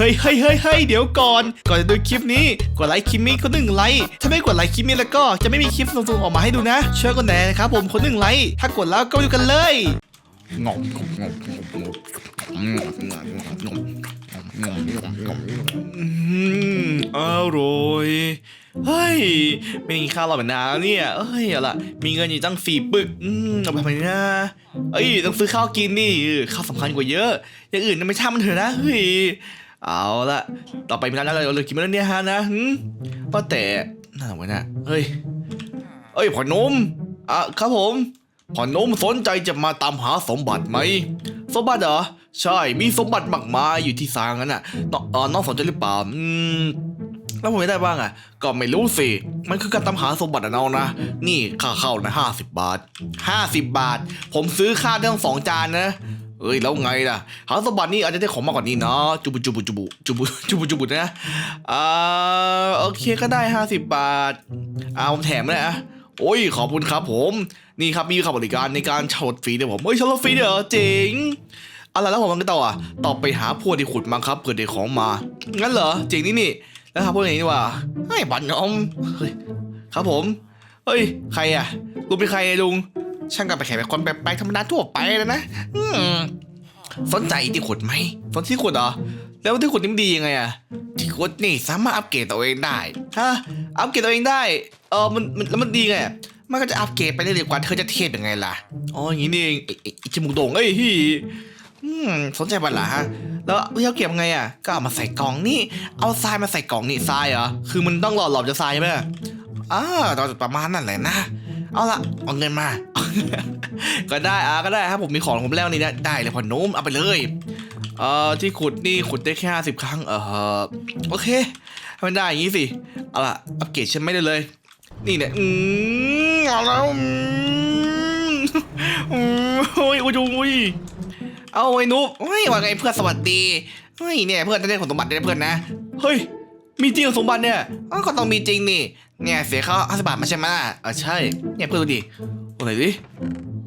เฮ้ยเฮ้ยเฮ้ยเฮ้ยเดี๋ยวก่อน ก่อนจะดูคลิปนี้ กดไลค์คลิปนี้คนหนึ่งไลค์ ถ้าไม่กดไลค์คลิปนี้แล้วก็จะไม่มีคลิปตรงๆออกมาให้ดูนะเชื่อยกดแน่นะครับผมคนหนึ่งไลค์ ถ้ากดแล้วก็ดูกันเลยงงงงงงงงงงงงอร่อยเฮ้ยไม่มีข้าวหรอกนานแล้วเนี่ยเฮ้ยเอาล่ะมีเงินอยู่ตั้งสี่ปึกอืมเอาไปทำไมนะเอ้ยต้องซื้อข้าวกินนี่ข้าวสำคัญกว่าเยอะ อย่างอื่นไม่ช่ามันเถอะนะเฮ้ย เอาละต่อไปมีร้านอะไรเราเลยกินมาแล้วเนี่ยฮะนะหืมว่าแต่น่าหวะนะเฮ้ยเอ้ยพ่อหนมอะครับผมพ่อหนมสนใจจะมาตามหาสมบัติไหมสมบัติเหรอใช่มีสมบัติมากมายอยู่ที่ซางนั้นน่ะน้องเออน้องสนใจหรือเปล่าอืมแล้วผมไม่ได้บ้างอะ ก็ไม่รู้สิ มันคือการตามหาสมบัติอะน้องนะ นี่ค่าเข้านะห้าสิบบาทห้าสิบบาท ผมซื้อข้าวได้ทั้งสองจานนะ เอ้ยแล้วไงล่ะ หาสมบัตินี่อาจจะได้ของมากกว่านี้เนาะจุบุจุบุจุบุจุบุจุบุจุบุนะอ่าโอเคก็ได้ห้าสิบบาทอ่าผมแถมเลยอะโอ้ยขอบคุณครับผมนี่ครับมีค่าบริการในการช่ารถฟรีเดี๋ยวผมเฮ้ยช่ารถฟรีเดี๋ยวเจ๋งอะไรแล้วผมมันก็ต่ออะต่อไปหาพวกที่ขุดมาครับเผื่อได้ของมา งั้นเหรอเจ๋งนี่นี่แล้วหาพวกไหนนี่วะให้บัตรนอมเฮ้ยครับผมเฮ้ยใครอะลุงเป็นใครอะลุง ช่างกับไปแข่งเป็นคนแปลกๆธรรมดาทั่วไปแล้วนะอืมสนใจที่ขุดไหมสนที่ขุดเหรอ แล้วที่ขุดนี่มันดียังไงอะที่ขุดนี่สามารถอัปเกรดตัวเองได้ฮะอัปเกรดตัวเองได้เออมันมันแล้วมันดีไงอะมันก็จะอัปเกรดไปเรื่อยๆกว่าเธอจะเทพยังไงล่ะอ๋ออย่างนี้นี่เองไอ้ไอ้ไอ้จมูกโด่งเอ้ยฮีอืมสนใจบัตรละฮะแล้ววิธีเก็บไงอะ ก็เอามาใส่กล่องนี่ เอาทรายมาใส่กล่องนี่ทรายเหรอ คือมันต้องหล่อหลอมจากทรายใช่ไหมอ่าตอนประมาณนั่นแหละนะ เอาละเอาเงินมา ก็ได้อะก็ได้ครับผมมีของผมแล้วนี่นะได้เลยพอนุ่มเอาไปเลยเอ่อที่ขุดนี่ขุดได้แค่ห้าสิบครั้งเออโอเคให้มันได้อย่างนี้สิเอาล่ะอัปเกรดฉันไม่ได้เลย นี่เนี่ยอืมเอาแล้วอืมอืมโอ้ยโอ้ยโอ้ยเอาไอ้นุ๊กเฮ้ยว่าไงเพื่อนสวัสดีเฮ้ยเนี่ยเพื่อนจะได้ผลสมบัติได้เพื่อนนะเฮ้ย มีจริงเหรอสมบัติเนี่ยอ้าวก็ต้องมีจริงนี่ เนี่ยเสียค่าห้าสิบบาทมาใช่ไหมล่ะเออใช่ เนี่ยเพื่อนดูดิโอ้ไหนดิ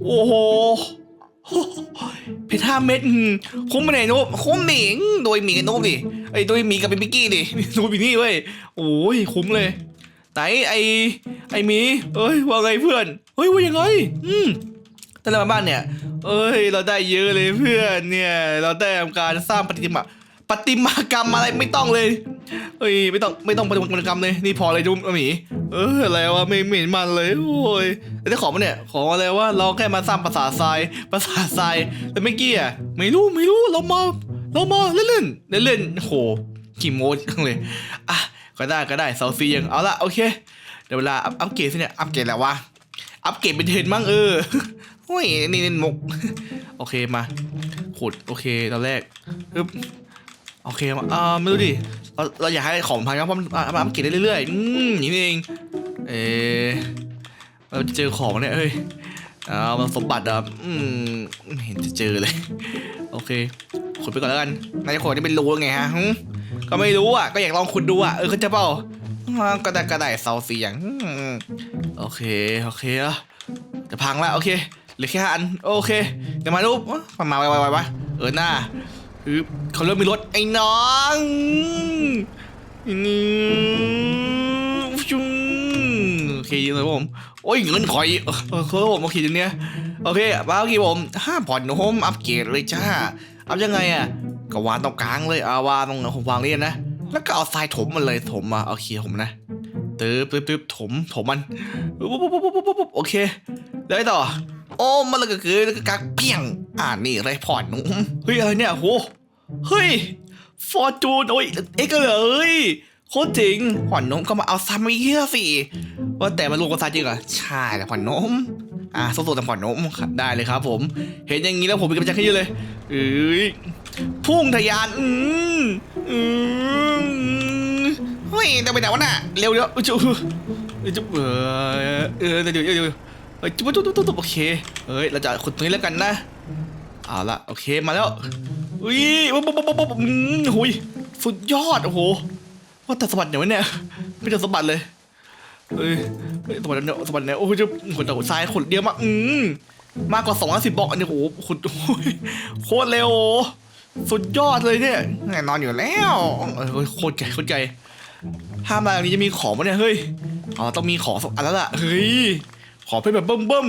โอ้โหเพชรห้าเม็ดอืมคุ้มไปไหนนุ๊กคุ้มหนิงโดยหมีกับนุ๊กดิไอ้โดยหมีกับเป็นพิกกี้ดิดูบินี่เว้ยโอ้ยคุ้มเลยไหนไอ้ไอ้หมีเอ้ยว่าไงเพื่อนเฮ้ยว่ายังไงอืมแต่ละบ้านเนี่ย เอ้ย เราได้เยอะเลยเพื่อนเนี่ย เราได้ทำการสร้างปฏิมา ปฏิมากรรมอะไรไม่ต้องเลยเอ้ยไม่ต้องไม่ต้องปฏิมากรรมเลยนี่พอเลยจุ๊บหมีเอออะไรวะไม่ไม่เห็นมันเลยโอ้ยแล้วได้ของมันเนี่ยของอะไรวะเราแค่มาสร้างปราสาททรายปราสาททรายแต่เมื่อกี้อะไม่รู้ไม่รู้เรามาเรามาเล่นเล่นเล่นๆโหกี่โมดเลยอะก็ได้ก็ได้เซาซียังเอาละโอเคเดี๋ยวเวลาอัพอัปเกรดสิเนี่ยอัปเกรดแล้ววะอัปเกรดเป็นเทรนมั้งเออโอ้ยนี่นี่มกโอเคมาขุดโอเคตอนแรกปึ๊บ โอเคมาอ่าไม่รู้ดิเราเราอยากให้ของพังครับเพราะมันมันอัปเกรดได้เรื่อยๆอืมอย่างนี้เอง เออเราจะเจอของเนี่ยเอ้ยอ่ามันสมบัติอะอืมไม่เห็นจะเจอเลย โอเคขุดไปก่อนแล้วกันนายขุดนี่เป็นรูไงฮะก็ไม่รู้อะก็อยากลองขุดดูอะเออเขาจะเปล่าก็ได้ก็ได้เซาเสียงโอเคโอเคอะจะพังแล้วโอเคเหลือแค่หันโอเคเดี๋ยวมารูปมามาไวไวไววะเออหน้า เขาเริ่มมีรถไอ้น้องนี่จุ้งโอเคเลยผม โอ้ยเงินคอยเออครับผมโอเคทีเนี้ยโอเคมาโอเคผมห้าผ่อนโฮมอัปเกรดเลยจ้าเอายังไงอะก็วางตรงกลางเลยเอาวางตรงผมวางนี่นะ แล้วก็เอาทรายถมมันเลยถมมาโอเคผมนะตึ๊บตึ๊บตึ๊บถมถมมันปุ๊บปุ๊บปุ๊บปุ๊บปุ๊บโอเค แล้วไงต่อ อ้มันเลยก็คือกักเพียง อ่านี่ไรผ่อนหนุ่มเฮ้ยอะไรเนี่ยโหเฮ้ยฟอร์จูนโอ้ยเอ็กซ์เลย โคตรจริงผ่อนนมก็มาเอาซามิเฮียสิว่าแต่มันรวมกับซาจริงเหรอใช่แล้วผ่อนนมอ่าสดๆแต่ผ่อนนมครับได้เลยครับ ผม เห็นอย่างนี้แล้วผมเป็นกำลังใจให้เยอะเลยเอ้ยพุ่งทะยานอืมอืมเฮ้ยแต่ไปไหนวะน่ะเร็วเร็วจุ๊บจุ๊บเออเออเดี๋ยวเดี๋ยว เฮ้ยจุ๊บจุ๊บจุ๊บจุ๊บโอเคเฮ้ยเราจะขุดตรงนี้แล้วกันนะเอาละโอเคมาแล้วอุ้ยปุ๊บปุ๊บปุ๊บปุ๊บหุยสุดยอดโอ้โหว่าแต่สมบัติอย่างวะเนี่ยไม่เจอสมบัติเลยเฮ้ยเฮ้ยสมบัติเนี่ยสมบัติเนี่ยโอ้ยจะขุดแต่ขุดทรายขุดเดียวมากอืมมากกว่าสองร้อยสิบบอกอันนี้โอ้โหขุดโอ้ยโคตรเร็วโอ้สุดยอดเลยเนี่ยแน่นอนอยู่แล้วเออเฮ้ยโคตรไกลโคตรไกลห้ามมาอันนี้จะมีของปะเนี่ยเฮ้ยอ๋อต้องมีของสักอันแล้วล่ะเฮ้ย อเพชรแบบเบิ่มเบิ่ม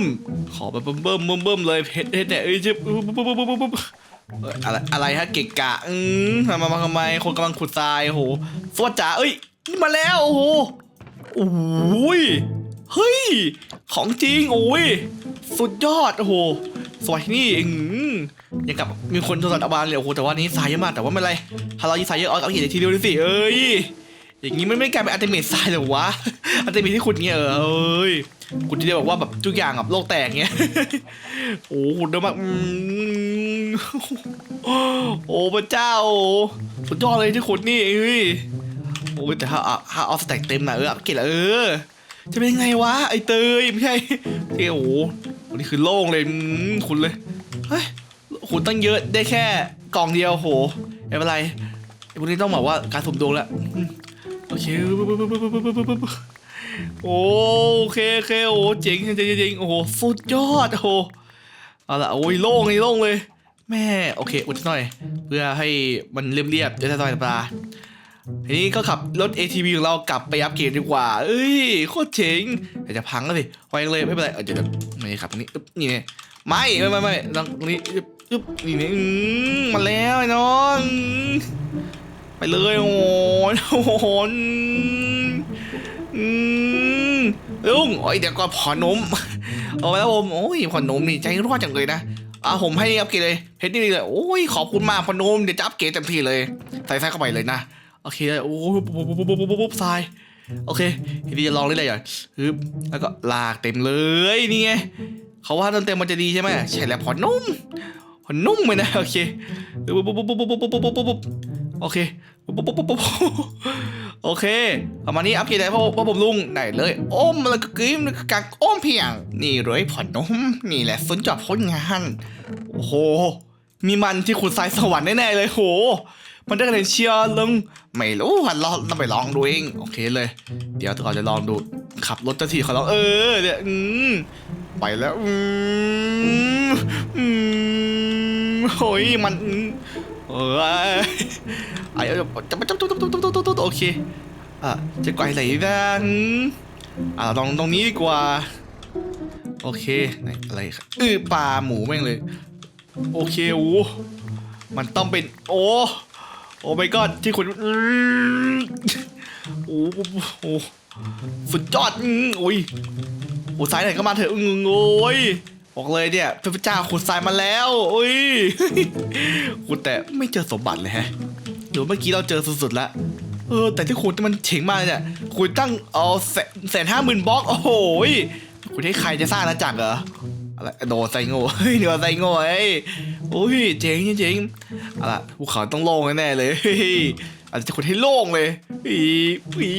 ขอแบบเบิ่มเบิ่มเบิ่มเบิ่มเลยเพชรเพชรเนี่ยเอ้ยจะปุ๊บปุ๊บปุ๊บปุ๊บปุ๊บเอ้ยอะไรอะไรฮะเกะกะอืมทำมาทำไมคนกำลังขุดทรายโหสวัสดจ๋าเอ้ยมาแล้วโอ้โหโอ้ยเฮ้ยของจริงโอ้ยสุดยอดโอ้โหสวยนี่อืมยังกับมีคนโทรศัพท์เอามาเลยโอ้โหแต่ว่านี้ทรายเยอะมากแต่ว่าไม่เป็นไรถ้าเรายิ่งทรายเยอะเอาเอาห็นทีเดียวดูสิเอ้ย อย่างนี้มันไม่กลายเป็นอัลติเมททรายเหรอวะ อัลติเมทที่ขุดเงี้ยเออเอ้ยขุดทีเดียวบอกว่าแบบทุกอย่างแบบโลกแตกเงี้ย โอ้โหขุดเยอะมากอืมโอ้พระเจ้าสุดยอดเลยที่ขุดนี่เอ้ยโอ้แต่ถ้าถ้าเอาสแต็กเต็มอะเอออัปเกรดอะเออ จะเป็นยังไงวะไอเตยไม่ใช่เอ้โอ้โหวันนี้คือโล่งเลยขุดเลย เฮ้ยขุดตั้งเยอะได้แค่กล่องเดียวโหไม่เป็นไรวันนี้ต้องบอกว่าการสมดวงแล้ว โอเคโอเคโอเคโอ้เจ๋งเจ๋งเจ๋งโอ้โหสุดยอดโอ้โหเอาละโอ้ยโล่งเลยโล่งเลย แม่โอเคอุดหน่อย เพื่อให้มันเรียบๆจะได้สบายตาทีนี้ก็ขับรถ ATV ของเรากลับไปอัปเกรดดีกว่า เอ้ยโคตรเจ๋งแต่จะพังแล้วสิไว้เลยไม่เป็นไรเดี๋ยวไม่ขับตรงนี้อึ๊บนี่ไงไม่ไม่ไม่ไม่ตรงนี้อึ๊บนี่นี่มาแล้วไอ้น้อง ไปเลยโอ้โโอ้หอืลุงโอ้ยเดี๋ยวก่อนผ่อนนมเอาไปแล้วผมโอ้ยผ่อนนมนี่ใจร้อนจังเลยนะอะผมให้อัปเกรดเลยเพชรนี่เลยโอ้ยขอบคุณมากผ่อนนมเดี๋ยวจะอัปเกรดเต็มที่เลยใส่ใส่เข้าไปเลยนะโอเคเลยโอ้ยปุ๊บปุ๊บปุ๊บปุ๊บทรายโอเคทีนี้จะลองเล่นอะไรอย่างฮึบแล้วก็ลากเต็มเลยนี่ไงเขาว่าเต็มมันจะดีใช่ไหมใช่แล้วผ่อนนมผ่อนนุ่มเลยนะโอเคปุ๊บปุ๊บปุ๊บปุ๊บปุ๊บปุ๊บปุ๊บโอเค ปุ๊บปุ๊บปุ๊บปุ๊บโอเคประมาณนี้อัปเกรดได้พ่อพ่อผมลุงได้เลยอ้มแล้วก็กรีมแล้วก็การอ้มเพียง นี่เลยผ่อนนมนี่แหละสุดยอดผลงาน โอ้โห มีมันที่ขุดทรายสวรรค์แน่ๆเลยโห มันได้คะแนนเชียร์ลุงไม่รู้อะลองต้องไปลองดูเองโอเคเลย เดี๋ยวก่อนจะลองดูขับรถจะทีขอลองเออเนี่ยอืมไปแล้วอืมอืมโอ้ยมันเออ ไอ้เออจะจะจะจะจะจะจะโอเคอะจะไกวไหนนะอืมอะลองตรงนี้ดีกว่า โอเคไหนอะไรครับเออปลาหมูแม่งเลย โอเคโอ้มันต้องเป็น โอ้โอ้ไม่ก็ที่คุณโอ้โหสุดยอดอืมโอ้ยโอ้สายไหนก็มาเถอะโอ้ยบอกเลยเนี่ยพระเจ้าขุดทรายมาแล้วโอ้ยขุดแต่ไม่เจอสมบัติเลยแฮะ เดี๋ยวเมื่อกี้เราเจอสุดๆแล้วเออ แต่ที่ขุดมันเฉ่งมากเลยเนี่ยขุดตั้งเอาแสนแสนห้าหมื่นบล็อกโอ้โหยขุดให้ใครจะสร้างนะจักเหรออะไรโดนไซโง่เฮ้ยเดี๋ยวไซโง่เอ้ยโอ้ยเจ๋งเจ๋งเอะล่ะภูเขาต้องโล่งแน่เลยเฮ้ยอาจจะขุดให้โล่งเลยอีอี